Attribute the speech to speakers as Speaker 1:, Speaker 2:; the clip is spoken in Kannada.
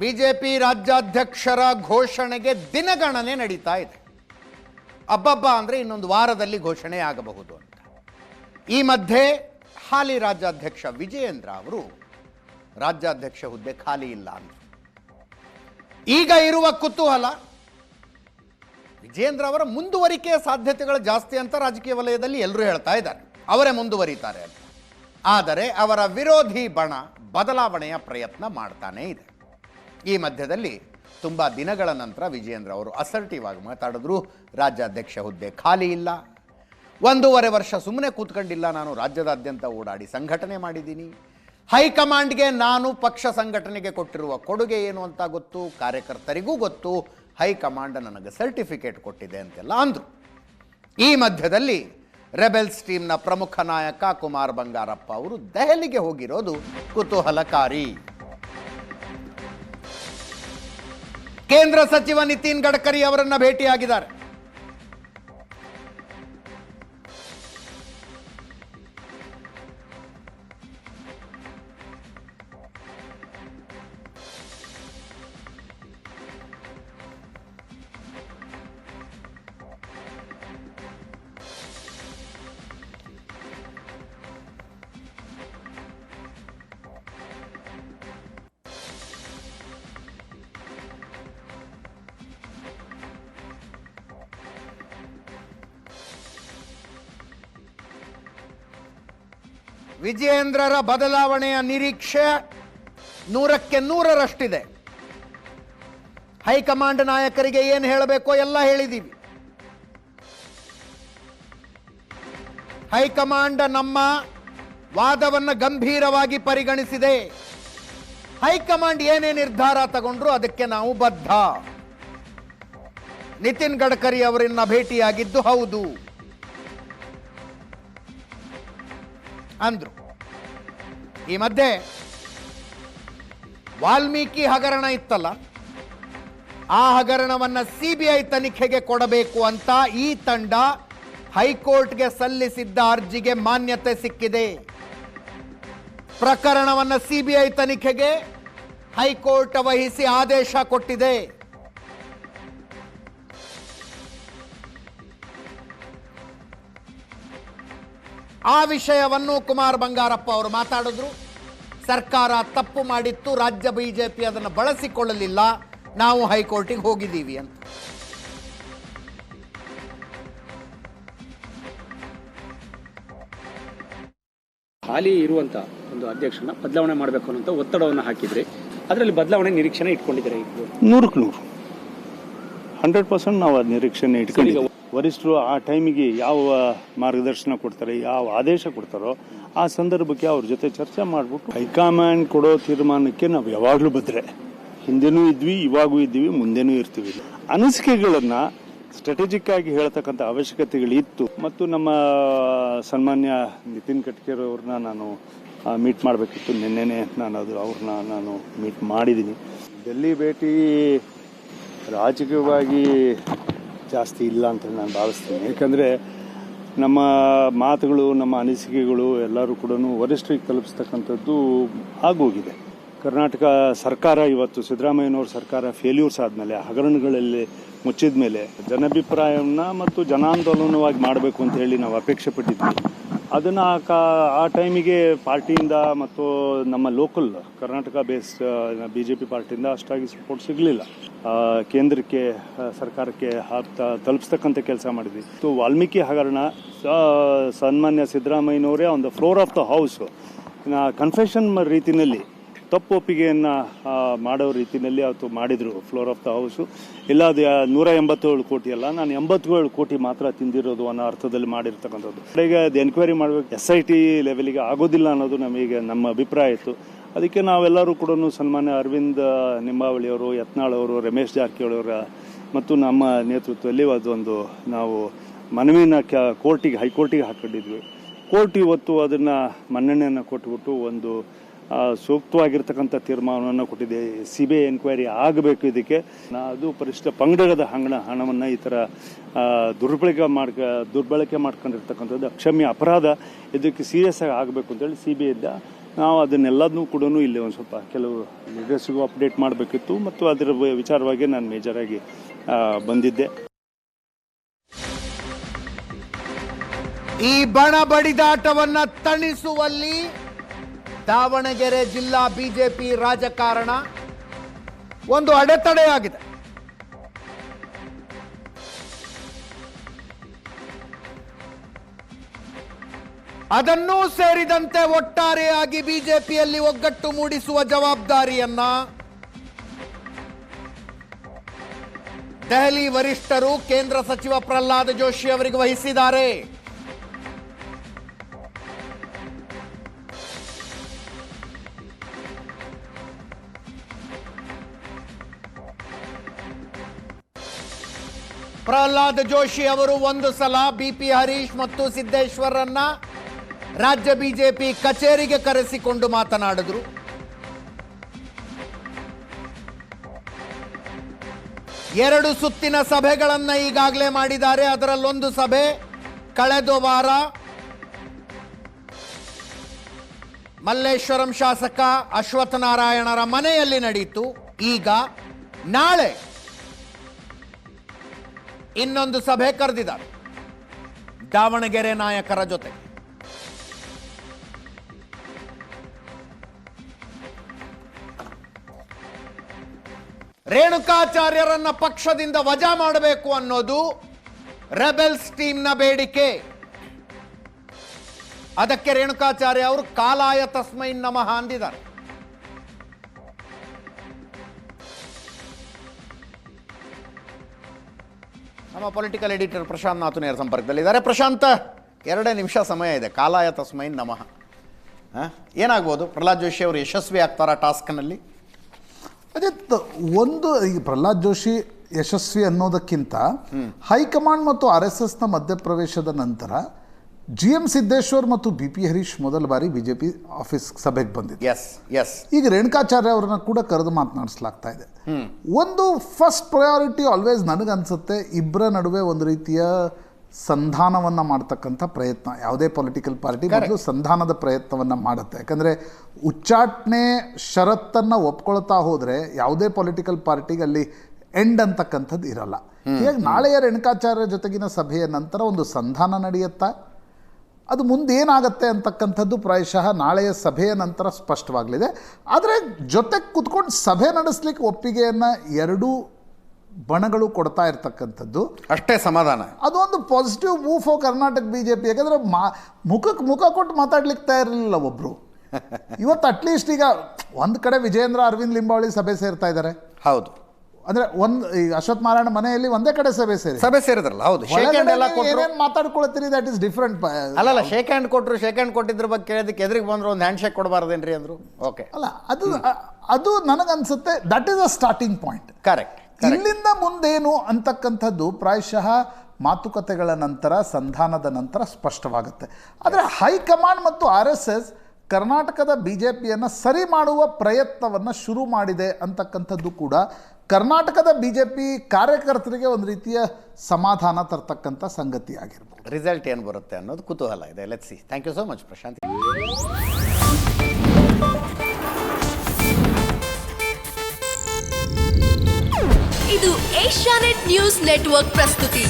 Speaker 1: ಬಿಜೆಪಿ ರಾಜ್ಯಾಧ್ಯಕ್ಷರ ಘೋಷಣೆಗೆ ದಿನಗಣನೆ ನಡೀತಾ ಇದೆ. ಅಬ್ಬಬ್ಬ ಅಂದರೆ ಇನ್ನೊಂದು ವಾರದಲ್ಲಿ ಘೋಷಣೆ ಆಗಬಹುದು ಅಂತ. ಈ ಮಧ್ಯೆ ಹಾಲಿ ರಾಜ್ಯಾಧ್ಯಕ್ಷ ವಿಜಯೇಂದ್ರ ಅವರು, ರಾಜ್ಯಾಧ್ಯಕ್ಷ ಹುದ್ದೆ ಖಾಲಿ ಇಲ್ಲ ಅಂತ. ಈಗ ಇರುವ ಕುತೂಹಲ ವಿಜೇಂದ್ರ ಅವರ ಮುಂದುವರಿಕೆಯ ಸಾಧ್ಯತೆಗಳು ಜಾಸ್ತಿ ಅಂತ ರಾಜಕೀಯ ವಲಯದಲ್ಲಿ ಎಲ್ಲರೂ ಹೇಳ್ತಾ ಇದ್ದಾರೆ. ಅವರೇ ಮುಂದುವರಿತಾರೆ ಆದರೆ ಅವರ ವಿರೋಧಿ ಬಣ ಬದಲಾವಣೆಯ ಪ್ರಯತ್ನ ಮಾಡ್ತಾನೇ ಇದೆ. ಈ ಮಧ್ಯದಲ್ಲಿ ತುಂಬ ದಿನಗಳ ನಂತರ ವಿಜೇಂದ್ರ ಅವರು ಅಸರ್ಟಿವ್ ಆಗಿ ಮಾತಾಡಿದ್ರು. ರಾಜ್ಯಾಧ್ಯಕ್ಷ ಹುದ್ದೆ ಖಾಲಿ ಇಲ್ಲ. ಒಂದೂವರೆ ವರ್ಷ ಸುಮ್ಮನೆ ಕೂತ್ಕೊಂಡಿಲ್ಲ. ನಾನು ರಾಜ್ಯದಾದ್ಯಂತ ಓಡಾಡಿ ಸಂಘಟನೆ ಮಾಡಿದ್ದೀನಿ. ಹೈಕಮಾಂಡ್ಗೆ ನಾನು ಪಕ್ಷ ಸಂಘಟನೆಗೆ ಕೊಟ್ಟಿರುವ ಕೊಡುಗೆ ಏನು ಅಂತ ಗೊತ್ತು? ಕಾರ್ಯಕರ್ತರಿಗೂ ಗೊತ್ತು. ಹೈಕಮಾಂಡ್ ನನಗೆ ಸರ್ಟಿಫಿಕೇಟ್ ಕೊಟ್ಟಿದೆ ಅಂತೆಲ್ಲ ಅಂದರು. ಈ ಮಧ್ಯದಲ್ಲಿ ರೆಬೆಲ್ಸ್ ಟೀಮ್ನ ಪ್ರಮುಖ ನಾಯಕ ಕುಮಾರ್ ಬಂಗಾರಪ್ಪ ಅವರು ದೆಹಲಿಗೆ ಹೋಗಿರೋದು ಕುತೂಹಲಕಾರಿ. ಕೇಂದ್ರ ಸಚಿವ ನಿತಿನ್ ಗಡ್ಕರಿ ಅವರನ್ನ ಭೇಟಿಯಾಗಿದ್ದಾರೆ. ವಿಜಯೇಂದ್ರರ ಬದಲಾವಣೆಯ ನಿರೀಕ್ಷೆ ನೂರಕ್ಕೆ ನೂರರಷ್ಟಿದೆ. ಹೈಕಮಾಂಡ್ ನಾಯಕರಿಗೆ ಏನು ಹೇಳಬೇಕೋ ಎಲ್ಲ ಹೇಳಿದ್ದೀವಿ ಹೈಕಮಾಂಡ್ ನಮ್ಮ ವಾದವನ್ನು ಗಂಭೀರವಾಗಿ ಪರಿಗಣಿಸಿದೆ. ಹೈಕಮಾಂಡ್ ಏನೇ ನಿರ್ಧಾರ ತಗೊಂಡ್ರು ಅದಕ್ಕೆ ನಾವು ಬದ್ಧ. ನಿತಿನ್ ಗಡ್ಕರಿ ಅವರನ್ನ ಭೇಟಿಯಾಗಿದ್ದು ಹೌದು. ಅಂದ್ರು. ಈ ಮಧ್ಯೆ ವಾಲ್ಮೀಕಿ ಹಗರಣ ಇತ್ತಲ್ಲ, ಆ ಹಗರಣವನ್ನು ಸಿ ಬಿ ಐ ತನಿಖೆಗೆ ಕೊಡಬೇಕು ಅಂತ ಈ ತಂಡ ಹೈಕೋರ್ಟ್ಗೆ ಸಲ್ಲಿಸಿದ್ದ ಅರ್ಜಿಗೆ ಮಾನ್ಯತೆ ಸಿಕ್ಕಿದೆ. ಪ್ರಕರಣವನ್ನು ಸಿ ಬಿ ಐ ತನಿಖೆಗೆ ಹೈಕೋರ್ಟ್ ವಹಿಸಿ ಆದೇಶ ಕೊಟ್ಟಿದೆ. ಆ ವಿಷಯವನ್ನು ಕುಮಾರ್ ಬಂಗಾರಪ್ಪ ಅವರು ಮಾತಾಡಿದ್ರು. ಸರ್ಕಾರ ತಪ್ಪು ಮಾಡಿತ್ತು ರಾಜ್ಯ ಬಿಜೆಪಿ ಅದನ್ನು ಬಳಸಿಕೊಳ್ಳಲಿಲ್ಲ ನಾವು ಹೈಕೋರ್ಟಿಗೆ ಹೋಗಿದ್ದೀವಿ ಅಂತ.
Speaker 2: ಹಾಲಿ ಇರುವಂತ ಒಂದು ಅಧ್ಯಕ್ಷನ ಬದಲಾವಣೆ ಮಾಡಬೇಕು ಅನ್ನೋ ಒತ್ತಡವನ್ನು ಹಾಕಿದ್ರಿ ಅದರಲ್ಲಿ ಬದಲಾವಣೆ ನಿರೀಕ್ಷಣೆ ಇಟ್ಕೊಂಡಿದ್ದಾರೆ
Speaker 3: ನೂರಕ್ಕೆ ನೂರು. ಹಂಡ್ರೆಡ್ ಪರ್ಸೆಂಟ್ ನಾವು ಅದ್ ನಿರೀಕ್ಷಣೆ ಇಟ್ಕೊಂಡಿದ್ದೀವಿ. ವರಿಷ್ಠರು ಆ ಟೈಮಿಗೆ ಯಾವ ಮಾರ್ಗದರ್ಶನ ಕೊಡ್ತಾರೆ, ಯಾವ ಆದೇಶ ಕೊಡ್ತಾರೋ ಆ ಸಂದರ್ಭಕ್ಕೆ ಅವ್ರ ಜೊತೆ ಚರ್ಚೆ ಮಾಡಿಬಿಟ್ಟು ಹೈಕಮಾಂಡ್ ಕೊಡೋ ತೀರ್ಮಾನಕ್ಕೆ ನಾವು ಯಾವಾಗಲೂ ಬದ್ರೆ. ಹಿಂದೆನೂ ಇದ್ವಿ, ಇವಾಗೂ ಇದ್ದೀವಿ, ಮುಂದೆನೂ ಇರ್ತೀವಿ. ಅನಿಸಿಕೆಗಳನ್ನು ಸ್ಟ್ರಾಟಜಿಕ್ ಆಗಿ ಹೇಳ್ತಕ್ಕಂಥ ಅವಶ್ಯಕತೆಗಳಿತ್ತು ಮತ್ತು ನಮ್ಮ ಸನ್ಮಾನ್ಯ ನಿತಿನ್ ಗಡ್ಕರಿ ಅವ್ರನ್ನ ನಾನು ಮೀಟ್ ಮಾಡಬೇಕಿತ್ತು. ನಿನ್ನೆನೆ ನಾನು ಅದು ಅವ್ರನ್ನ ನಾನು ಮೀಟ್ ಮಾಡಿದ್ದೀನಿ. ಡೆಲ್ಲಿ ಭೇಟಿ ರಾಜಕೀಯವಾಗಿ ಜಾಸ್ತಿ ಇಲ್ಲ ಅಂತ ನಾನು ಭಾವಿಸ್ತೀನಿ. ಯಾಕಂದರೆ ನಮ್ಮ ಮಾತುಗಳು, ನಮ್ಮ ಅನಿಸಿಕೆಗಳು ಎಲ್ಲರೂ ಕೂಡ ವರಿಷ್ಠರಿಗೆ ತಲುಪಿಸ್ತಕ್ಕಂಥದ್ದು ಆಗೋಗಿದೆ. ಕರ್ನಾಟಕ ಸರ್ಕಾರ ಇವತ್ತು ಸಿದ್ದರಾಮಯ್ಯನವ್ರ ಸರ್ಕಾರ ಫೇಲ್ಯೂರ್ಸ್ ಆದಮೇಲೆ, ಹಗರಣಗಳಲ್ಲಿ ಮುಚ್ಚಿದ ಮೇಲೆ ಜನಾಭಿಪ್ರಾಯವನ್ನು ಮತ್ತು ಜನಾಂದೋಲನವಾಗಿ ಮಾಡಬೇಕು ಅಂತ ಹೇಳಿ ನಾವು ಅಪೇಕ್ಷೆ ಪಟ್ಟಿದ್ವಿ. ಅದನ್ನು ಆ ಟೈಮಿಗೆ ಪಾರ್ಟಿಯಿಂದ ಮತ್ತು ನಮ್ಮ local Karnataka base B J P ಪಾರ್ಟಿಯಿಂದ ಅಷ್ಟಾಗಿ ಸಪೋರ್ಟ್ ಸಿಗಲಿಲ್ಲ. ಕೇಂದ್ರಕ್ಕೆ ಸರ್ಕಾರಕ್ಕೆ ತಲುಪಿಸ್ತಕ್ಕಂಥ ಕೆಲಸ ಮಾಡಿದ್ವಿ. ಸೊ ವಾಲ್ಮೀಕಿ ಹಗರಣ ಸನ್ಮಾನ್ಯ ಸಿದ್ದರಾಮಯ್ಯನವರೇ on the floor of the house confession ರೀತಿಯಲ್ಲಿ ತಪ್ಪು ಒಪ್ಪಿಗೆಯನ್ನು ಮಾಡೋ ರೀತಿಯಲ್ಲಿ ಅವತ್ತು ಮಾಡಿದರು ಫ್ಲೋರ್ ಆಫ್ ದ ಹೌಸು ಇಲ್ಲ, ಅದು ನೂರ ಎಂಬತ್ತೇಳು ಕೋಟಿ ಅಲ್ಲ, ನಾನು ಎಂಬತ್ತೇಳು ಕೋಟಿ ಮಾತ್ರ ತಿಂದಿರೋದು ಅನ್ನೋ ಅರ್ಥದಲ್ಲಿ ಮಾಡಿರ್ತಕ್ಕಂಥದ್ದು. ಈಗ ಅದು ಎನ್ಕ್ವೈರಿ ಮಾಡಬೇಕು. ಎಸ್ ಐ ಟಿ ಲೆವೆಲಿಗೆ ಆಗೋದಿಲ್ಲ ಅನ್ನೋದು ನಮಗೆ, ನಮ್ಮ ಅಭಿಪ್ರಾಯ ಇತ್ತು. ಅದಕ್ಕೆ ನಾವೆಲ್ಲರೂ ಕೂಡ ಸನ್ಮಾನ್ಯ ಅರವಿಂದ್ ನಿಂಬಾವಳಿಯವರು ಯತ್ನಾಳ್ ಅವರು, ರಮೇಶ್ ಜಾರಕಿಹೊಳಿ ಅವರ ಮತ್ತು ನಮ್ಮ ನೇತೃತ್ವದಲ್ಲಿ ಅದೊಂದು ನಾವು ಮನವಿನ ಕ್ಯಾ, ಕೋರ್ಟಿಗೆ, ಹೈಕೋರ್ಟಿಗೆ ಹಾಕೊಂಡಿದ್ವಿ. ಕೋರ್ಟ್ ಇವತ್ತು ಅದನ್ನು ಮನ್ನಣೆಯನ್ನು ಕೊಟ್ಬಿಟ್ಟು ಒಂದು ಸೂಕ್ತವಾಗಿರ್ತಕ್ಕಂಥ ತೀರ್ಮಾನವನ್ನು ಕೊಟ್ಟಿದೆ. ಸಿ ಬಿ ಐ ಎನ್ಕ್ವೈರಿ ಆಗಬೇಕು ಇದಕ್ಕೆ. ಅದು ಪರಿಷ್ಠ ಪಂಗಡದ ಹಣ ಹಣವನ್ನು ಈ ಥರ ದುರ್ಬಳಕೆ ಮಾಡ್ಕ, ದುರ್ಬಳಕೆ ಮಾಡ್ಕೊಂಡಿರ್ತಕ್ಕಂಥದ್ದು ಅಕ್ಷಮ್ಯ ಅಪರಾಧ. ಇದಕ್ಕೆ ಸೀರಿಯಸ್ ಆಗಿ ಆಗಬೇಕು ಅಂತೇಳಿ ಸಿ ಬಿ ಐದ ನಾವು ಅದನ್ನೆಲ್ಲದನ್ನೂ ಕೂಡ ಇಲ್ಲಿ ಒಂದು ಸ್ವಲ್ಪ ಕೆಲವು ಲೀಡರ್ಸ್ಗೂ ಅಪ್ಡೇಟ್ ಮಾಡಬೇಕಿತ್ತು ಮತ್ತು ಅದರ ವಿಚಾರವಾಗಿ ನಾನು ಮೇಜರಾಗಿ ಬಂದಿದ್ದೆ.
Speaker 1: ಈ ಬಣ ಬಡಿದಾಟವನ್ನು ತಣಿಸುವಲ್ಲಿ ದಾವಣಗೆರೆ ಜಿಲ್ಲಾ ಬಿಜೆಪಿ ರಾಜಕಾರಣ ಒಂದು ಅಡೆತಡೆಯಾಗಿದೆ. ಅದನ್ನೂ ಸೇರಿದಂತೆ ಒಟ್ಟಾರೆಯಾಗಿ ಬಿಜೆಪಿಯಲ್ಲಿ ಒಗ್ಗಟ್ಟು ಮೂಡಿಸುವ ಜವಾಬ್ದಾರಿಯನ್ನ ದೆಹಲಿ ವರಿಷ್ಠರು ಕೇಂದ್ರ ಸಚಿವ ಪ್ರಹ್ಲಾದ್ ಜೋಶಿ ಅವರಿಗೆ ವಹಿಸಿದ್ದಾರೆ. ಪ್ರಹ್ಲಾದ್ ಜೋಶಿ ಅವರು ಒಂದು ಸಲ ಬಿಪಿ ಹರೀಶ್ ಮತ್ತು ಸಿದ್ದೇಶ್ವರನ್ನ ರಾಜ್ಯ ಬಿಜೆಪಿ ಕಚೇರಿಗೆ ಕರೆಸಿಕೊಂಡು ಮಾತನಾಡಿದ್ರು. ಎರಡು ಸುತ್ತಿನ ಸಭೆಗಳನ್ನು ಈಗಾಗಲೇ ಮಾಡಿದ್ದಾರೆ. ಅದರಲ್ಲೊಂದು ಸಭೆ ಕಳೆದ ವಾರ ಮಲ್ಲೇಶ್ವರಂ ಶಾಸಕ ಅಶ್ವತ್ಥ ನಾರಾಯಣರ ಮನೆಯಲ್ಲಿ ನಡೆಯಿತು ಈಗ ನಾಳೆ ಇನ್ನೊಂದು ಸಭೆ ಕರೆದಿದ್ದಾರೆ. ದಾವಣಗೆರೆ ನಾಯಕರ ಜೊತೆ. ರೇಣುಕಾಚಾರ್ಯರನ್ನ ಪಕ್ಷದಿಂದ ವಜಾ ಮಾಡಬೇಕು ಅನ್ನೋದು ರೆಬೆಲ್ಸ್ ಟೀಮ್ನ ಬೇಡಿಕೆ. ಅದಕ್ಕೆ ರೇಣುಕಾಚಾರ್ಯ ಅವರು ಕಾಲಾಯ ತಸ್ಮೈ ನಮಃ ಅಂದಿದ್ದಾರೆ. ನಮ್ಮ ಪೊಲಿಟಿಕಲ್ ಎಡಿಟರ್ ಪ್ರಶಾಂತ್ ನಾಥು ನೇರ ಸಂಪರ್ಕದಲ್ಲಿದ್ದಾರೆ. ಪ್ರಶಾಂತ ಎರಡೇ ನಿಮಿಷ ಸಮಯ ಇದೆ. ಕಾಲಾಯ ತಸ್ಮೈ ನಮಃ. ಹಾಂ? ಏನಾಗ್ಬೋದು? ಪ್ರಹ್ಲಾದ್ ಜೋಶಿ ಅವರು ಯಶಸ್ವಿ ಆಗ್ತಾರಾ ಟಾಸ್ಕ್ನಲ್ಲಿ?
Speaker 4: ಅಜಿತ್ ಒಂದು ಈ ಪ್ರಹ್ಲಾದ್ ಜೋಶಿ ಯಶಸ್ವಿ ಅನ್ನೋದಕ್ಕಿಂತ ಹೈಕಮಾಂಡ್ ಮತ್ತು ಆರ್ ಎಸ್ ಎಸ್ನ ಮಧ್ಯಪ್ರವೇಶದ ನಂತರ ಜಿ ಎಂ ಸಿದ್ದೇಶ್ವರ್ ಮತ್ತು ಬಿ ಪಿ ಹರೀಶ್ ಮೊದಲ ಬಾರಿ ಬಿಜೆಪಿ ಆಫೀಸ್ ಸಭೆಗೆ ಬಂದಿದೆ
Speaker 1: ಎಸ್ ಎಸ್
Speaker 4: ಈಗ ರೇಣುಕಾಚಾರ್ಯ ಅವರನ್ನ ಕೂಡ ಕರೆದು ಮಾತನಾಡಿಸಲಾಗ್ತಾ ಇದೆ. ಒಂದು ಫಸ್ಟ್ ಪ್ರಯಾರಿಟಿ ಆಲ್ವೇಸ್ ನನಗನ್ಸುತ್ತೆ ಇಬ್ಬರ ನಡುವೆ ಒಂದು ರೀತಿಯ ಸಂಧಾನವನ್ನ ಮಾಡ್ತಕ್ಕಂಥ ಪ್ರಯತ್ನ. ಯಾವುದೇ ಪೊಲಿಟಿಕಲ್ ಪಾರ್ಟಿ ಮೊದಲು ಸಂಧಾನದ ಪ್ರಯತ್ನವನ್ನ ಮಾಡುತ್ತೆ. ಯಾಕಂದ್ರೆ ಉಚ್ಚಾಟನೆ ಷರತ್ತನ್ನ ಒಪ್ಕೊಳ್ತಾ ಹೋದ್ರೆ ಯಾವುದೇ ಪೊಲಿಟಿಕಲ್ ಪಾರ್ಟಿಗೆ ಅಲ್ಲಿ ಎಂಡ್ ಅಂತಕ್ಕಂಥದ್ದು ಇರಲ್ಲ. ಈಗ ನಾಳೆಯ ರೇಣುಕಾಚಾರ್ಯ ಜೊತೆಗಿನ ಸಭೆಯ ನಂತರ ಒಂದು ಸಂಧಾನ ನಡೆಯುತ್ತಾ ಅದು ಮುಂದೆ ಏನಾಗತ್ತೆ ಅಂತಕ್ಕಂಥದ್ದು ಪ್ರಾಯಶಃ ನಾಳೆಯ ಸಭೆಯ ನಂತರ ಸ್ಪಷ್ಟವಾಗಲಿದೆ. ಆದರೆ ಜೊತೆಗೆ ಕುತ್ಕೊಂಡು ಸಭೆ ನಡೆಸ್ಲಿಕ್ಕೆ ಒಪ್ಪಿಗೆಯನ್ನು ಎರಡೂ ಬಣಗಳು ಕೊಡ್ತಾ ಇರ್ತಕ್ಕಂಥದ್ದು.
Speaker 1: ಅಷ್ಟೇ ಸಮಾಧಾನ.
Speaker 4: ಅದೊಂದು positive move for Karnataka B J P ಯಾಕಂದರೆ ಮಾ ಮುಖಕ್ಕೆ ಮುಖ ಕೊಟ್ಟು ಮಾತಾಡ್ಲಿಕ್ಕೆ ತಯಾರಿರಲಿಲ್ಲ ಒಬ್ಬರು ಇವತ್ತು ಅಟ್ಲೀಸ್ಟ್ ಈಗ ಒಂದು ಕಡೆ ವಿಜಯೇಂದ್ರ ಅರವಿಂದ್ ಲಿಂಬಾವಳಿ ಸಭೆ ಸೇರ್ತಾ ಇದ್ದಾರೆ
Speaker 1: ಹೌದು.
Speaker 4: ಅಂದರೆ ಒಂದು ಈ ಅಶ್ವಥ್ ನಾರಾಯಣ ಮನೆಯಲ್ಲಿ ಒಂದೇ ಕಡೆ ಸಭೆ ಸೇರಿ.
Speaker 1: ಸಭೆ ಸೇರಿದ್ರಲ್ಲ ಹೌದು. ಶೇಕ್ ಹ್ಯಾಂಡ್ ಎಲ್ಲ ಕೊಟ್ಟರು
Speaker 4: ಏನೇನು ಮಾತಾಡ್ಕೊಳ್ತೀರಿ ದಟ್ ಇಸ್ ಡಿಫ್ರೆಂಟ್
Speaker 1: ಅಲ್ಲಲ್ಲ ಶೇಕ್ ಹ್ಯಾಂಡ್ ಕೊಟ್ಟರು ಶೇಕ್ ಹ್ಯಾಂಡ್ ಕೊಟ್ಟಿದ್ರ ಬಗ್ಗೆ ಕೇಳಿದಕ್ಕೆ ಎದುರಿಗೆ ಬಂದ್ರು ಒಂದು ಹ್ಯಾಂಡ್ ಶೇಕ್ ಕೊಡಬಾರ್ದೇನ್ರಿ ಅಂದ್ರು. ಓಕೆ
Speaker 4: ಅಲ್ಲ ಅದು ಅದು ನನಗನ್ಸುತ್ತೆ that is a starting point
Speaker 1: correct
Speaker 4: ಇಲ್ಲಿಂದ ಮುಂದೇನು ಅಂತಕ್ಕಂಥದ್ದು ಪ್ರಾಯಶಃ ಮಾತುಕತೆಗಳ ನಂತರ ಸಂಧಾನದ ನಂತರ ಸ್ಪಷ್ಟವಾಗುತ್ತೆ. ಆದರೆ ಹೈಕಮಾಂಡ್ ಮತ್ತು ಆರ್ ಎಸ್ ಎಸ್ ಕರ್ನಾಟಕದ ಬಿ ಜೆ ಪಿಯನ್ನು ಸರಿ ಮಾಡುವ ಪ್ರಯತ್ನವನ್ನು ಶುರು ಮಾಡಿದೆ ಅಂತಕ್ಕಂಥದ್ದು ಕೂಡ ಕರ್ನಾಟಕದ ಬಿ ಜೆ ಪಿ ಕಾರ್ಯಕರ್ತರಿಗೆ ಒಂದು ರೀತಿಯ ಸಮಾಧಾನ ತರ್ತಕ್ಕಂಥ ಸಂಗತಿ ಆಗಿರ್ಬೋದು.
Speaker 1: ರಿಸಲ್ಟ್ ಏನು ಬರುತ್ತೆ ಅನ್ನೋದು ಕುತೂಹಲ ಇದೆ. Let see thank you so much Prashant
Speaker 5: ಇದು ಏಷ್ಯಾನೆಟ್ ನ್ಯೂಸ್ ನೆಟ್ವರ್ಕ್ ಪ್ರಸ್ತುತಿ.